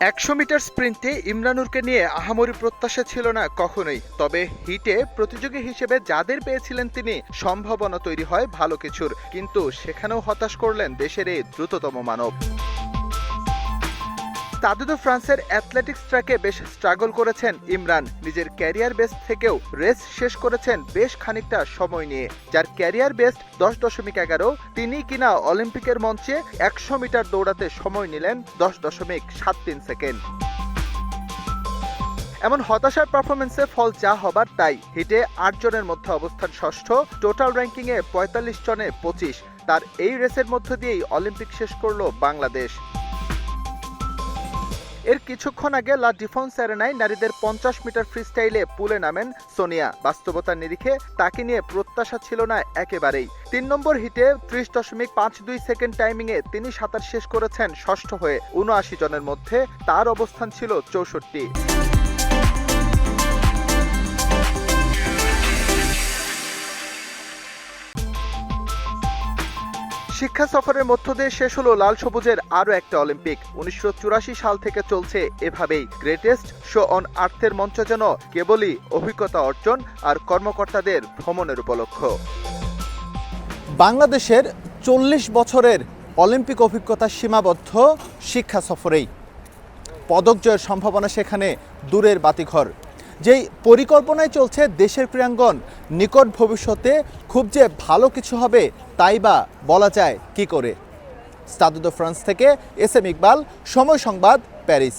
একশো মিটার স্প্রিন্টে ইমরানুরকে নিয়ে আহামরি প্রত্যাশা ছিল না কখনোই। তবে হিটে প্রতিযোগী হিসেবে যাদের পেয়েছিলেন তিনি, সম্ভাবনা তৈরি হয় ভালো কিছুর। কিন্তু সেখানেও হতাশ করলেন দেশের এই দ্রুততম মানব। তাদুদো ফ্রান্সের অ্যাথলেটিক্স ট্র্যাকে বেশ স্ট্রাগল করেছেন ইমরান। নিজের ক্যারিয়ার বেস্ট থেকেও রেস শেষ করেছেন বেশ খানিকটা সময় নিয়ে। যার ক্যারিয়ার বেস্ট দশ দশমিক এগারো, তিনি কিনা অলিম্পিকের মঞ্চে একশো মিটার দৌড়াতে সময় নিলেন দশ দশমিক সাত তিন সেকেন্ড। এমন হতাশার পারফরমেন্সে ফল যা হবার তাই। হিটে আট জনের মধ্যে অবস্থান ষষ্ঠ, টোটাল র্যাঙ্কিংয়ে পঁয়তাল্লিশ জনে পঁচিশ। তার এই রেসের মধ্য দিয়েই অলিম্পিক শেষ করল বাংলাদেশ। এর কিছুক্ষণ আগে লা ডিফেন্স অ্যারেনায় নারীদের পঞ্চাশ মিটার ফ্রি স্টাইলে পুলে নামেন সোনিয়া। বাস্তবতার নিরিখে তাকে নিয়ে প্রত্যাশা ছিল না একেবারেই। তিন নম্বর হিটে ত্রিশ দশমিক পাঁচ দুই সেকেন্ড টাইমিংয়ে তিনি সাঁতার শেষ করেছেন ষষ্ঠ হয়ে। উনআশি জনের মধ্যে তার অবস্থান ছিল চৌষট্টি। শিক্ষা সফরের মধ্য দিয়ে শেষ হলো লাল সবুজের আরও একটা অলিম্পিক। উনিশশো চুরাশি সাল থেকে চলছে এভাবেই। গ্রেটেস্ট শো অন আর্থের মঞ্চ যেন কেবলই অভিজ্ঞতা অর্জন আর কর্মকর্তাদের ভ্রমণের উপলক্ষ। বাংলাদেশের চল্লিশ বছরের অলিম্পিক অভিজ্ঞতা সীমাবদ্ধ শিক্ষা সফরেই। পদক জয়ের সম্ভাবনা সেখানে দূরের বাতিঘর। যেই পরিকল্পনায় চলছে দেশের ক্রীড়াঙ্গন, নিকট ভবিষ্যতে খুব যে ভালো কিছু হবে তাই বা বলা যায় কি করে? স্টাদুদো ফ্রান্স থেকে এস এম ইকবাল, সময় সংবাদ প্যারিস।